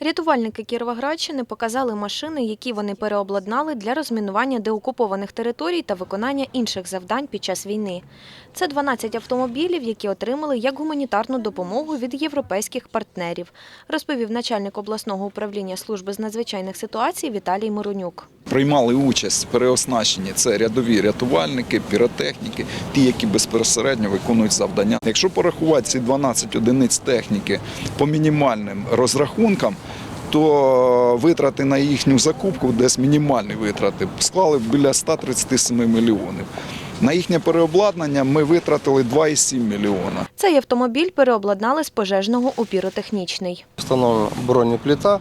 Рятувальники Кіровоградщини показали машини, які вони переобладнали для розмінування деокупованих територій та виконання інших завдань під час війни. Це 12 автомобілів, які отримали як гуманітарну допомогу від європейських партнерів, розповів начальник обласного управління служби з надзвичайних ситуацій Віталій Миронюк. Приймали участь в переоснащенні це рядові рятувальники, піротехніки, ті, які безпосередньо виконують завдання. Якщо порахувати ці 12 одиниць техніки по мінімальним розрахункам, то витрати на їхню закупку, десь мінімальні витрати, склали біля 137 мільйонів. На їхнє переобладнання ми витратили 2,7 мільйона. Цей автомобіль переобладнали з пожежного у піротехнічний. Встановлена бронеплита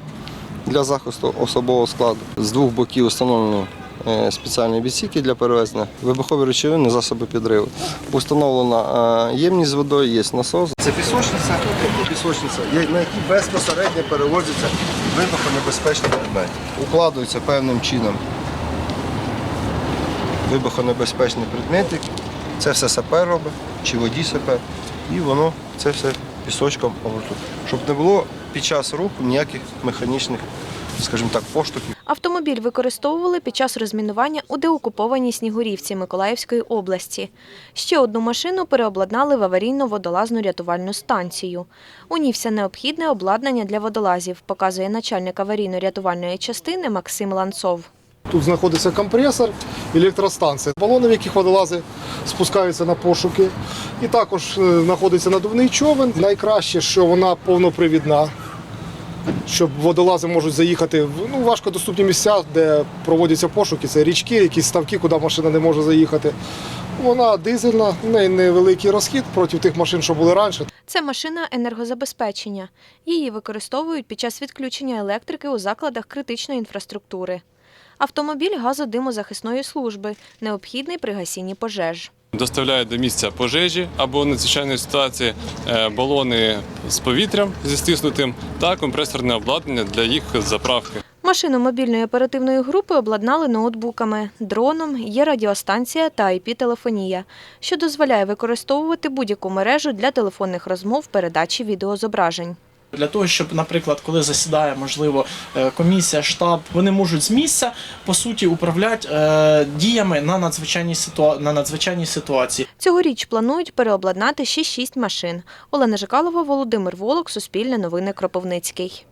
для захисту особового складу. З двох боків встановлені е, спеціальні відсіки для перевезення, вибухові речовини, засоби підриву. Установлена е, ємність з водою, є насос. Це пісочниця, пісочниця, на якій безпосередньо перевозяться вибухонебезпечні предмети. Укладуються певним чином вибухонебезпечний предметик. Це все сапер робить, чи водій сапер. І воно це все пісочком обертуть. Щоб не було під час руху ніяких механічних, скажімо так, поштовхів. Автомобіль використовували під час розмінування у деокупованій Снігурівці Миколаївської області. Ще одну машину переобладнали в аварійно-водолазну рятувальну станцію. У ній все необхідне обладнання для водолазів, показує начальник аварійно-рятувальної частини Максим Ланцов. Тут знаходиться компресор, електростанція, балони, в яких водолази спускаються на пошуки. І також е, знаходиться надувний човен. Найкраще, що вона повнопривідна, щоб водолази можуть заїхати в ну, важкодоступні місця, де проводяться пошуки. Це річки, якісь ставки, куди машина не може заїхати. Вона дизельна, в неї невеликий розхід проти тих машин, що були раніше. Це машина енергозабезпечення. Її використовують під час відключення електрики у закладах критичної інфраструктури. Автомобіль газодимозахисної служби, необхідний при гасінні пожеж. доставляють до місця пожежі або надзвичайної ситуації е, балони з повітрям зі стиснутим та компресорне обладнання для їх заправки. Машину мобільної оперативної групи обладнали ноутбуками, дроном, є радіостанція та IP-телефонія, що дозволяє використовувати будь-яку мережу для телефонних розмов, передачі відеозображень. Для того, щоб, наприклад, коли засідає, можливо, е, комісія, штаб, вони можуть з місця по суті управляти е, діями на надзвичайній ситуа... на надзвичайній ситуації. Цьогоріч планують переобладнати ще шість машин. Олена Жикалова, Володимир Волок, Суспільне новини Кропивницький.